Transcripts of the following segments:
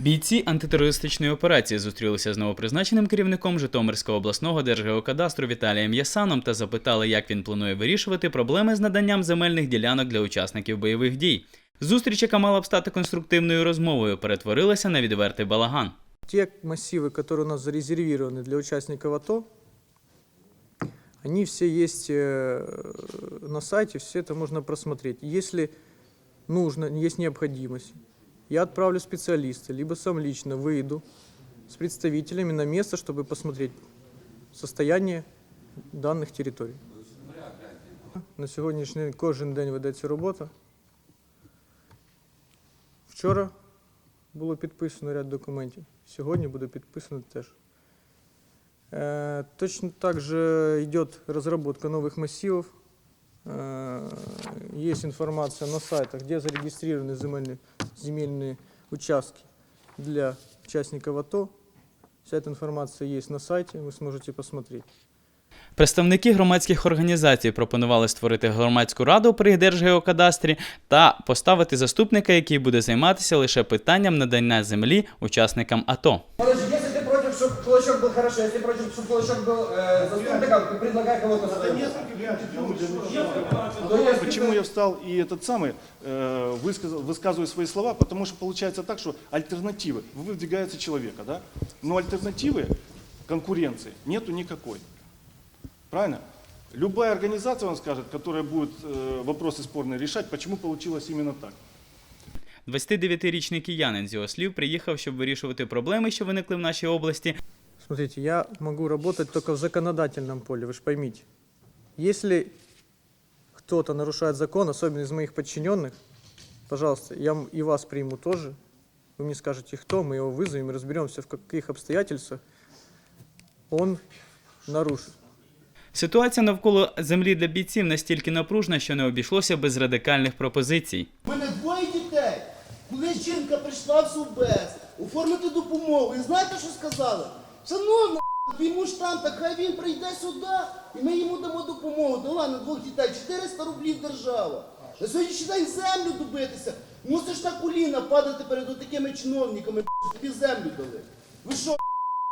Бійці антитерористичної операції зустрілися з новопризначеним керівником Житомирського обласного держгеокадастру Віталієм Ясаном та запитали, як він планує вирішувати проблеми з наданням земельних ділянок для учасників бойових дій. Зустріч, яка мала б стати конструктивною розмовою, перетворилася на відвертий балаган. Те массивы, которые у нас зарезервированы для участников АТО, они все есть э, на сайте, все это можно просмотреть. Если нужно, есть необходимость, я отправлю специалиста, либо сам лично выйду с представителями на место, чтобы посмотреть состояние данных территорий. На сьогоднішній день кожен день ведеться робота. Вчора було підписано ряд документів. Сьогодні буде підписано теж. Э, Точно так же идет разработка новых массивов. Э, Есть информация на сайтах, где зарегистрированы земельные, земельные участки для участников АТО. Вся эта информация есть на сайте, вы сможете посмотреть. Представники громадських організацій пропонували створити громадську раду при Держгеокадастрі та поставити заступника, який буде займатися лише питанням надання землі учасникам АТО. Чтобы кулачок был хорошо, если против, чтобы кулачок был э, заступником, ты предлагай кого-то. Почему я встал и этот самый э, высказал, высказываю свои слова? Потому что получается так, что альтернативы выдвигается человека, да? Но альтернативы конкуренции нету никакой. Правильно? Любая организация вам скажет, которая будет э, вопросы спорные решать, почему получилось именно так. 29-річний киянин з його слів приїхав, щоб вирішувати проблеми, що виникли в нашій області, Смотрите, я могу работать только в законодательном поле, вы же поймите. Если кто-то нарушает закон, особенно из моих подчиненных, пожалуйста, я м- и вас приму тоже. Вы мне скажете, кто, мы его вызовем и разберемся, в каких обстоятельствах он нарушит. Ситуація навколо землі для бійців настільки напружена, що не обійшлося без радикальних пропозицій. У мене двоє дітей. коли жінка прийшла в Совбез оформити допомогу, і знаєте, що сказали? Шановна, йому штамп, так хай він прийде сюди, і ми йому дамо допомогу. Дала на двох дітей 400 рублів держава. На сьогоднішній день землю добитися. Мусиш на коліна падати перед такими чиновниками, тобі землю дали. Ви що,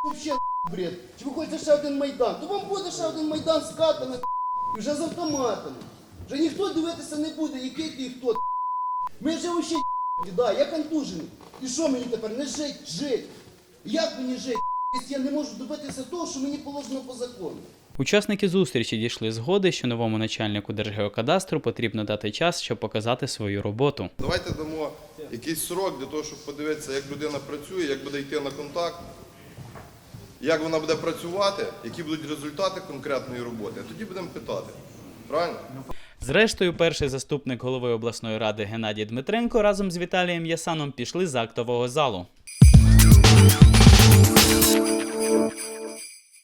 взагалі бред? Чи ви хочете ще один майдан? То вам буде ще один майдан з катами і вже з автоматами. Вже ніхто дивитися не буде, який ти і хто. Ми вже вообще да, я контужений. І що мені тепер? Не жить, жить. Як мені жити? Я не можу добитися того, що мені положено по закону. Учасники зустрічі дійшли згоди, що новому начальнику Держгеокадастру потрібно дати час, щоб показати свою роботу. Давайте дамо якийсь срок для того, щоб подивитися, як людина працює, як буде йти на контакт, як вона буде працювати, які будуть результати конкретної роботи. Тоді будемо питати. Правильно? Зрештою, перший заступник голови обласної ради Геннадій Дмитренко разом з Віталієм Ясаном пішли з актового залу.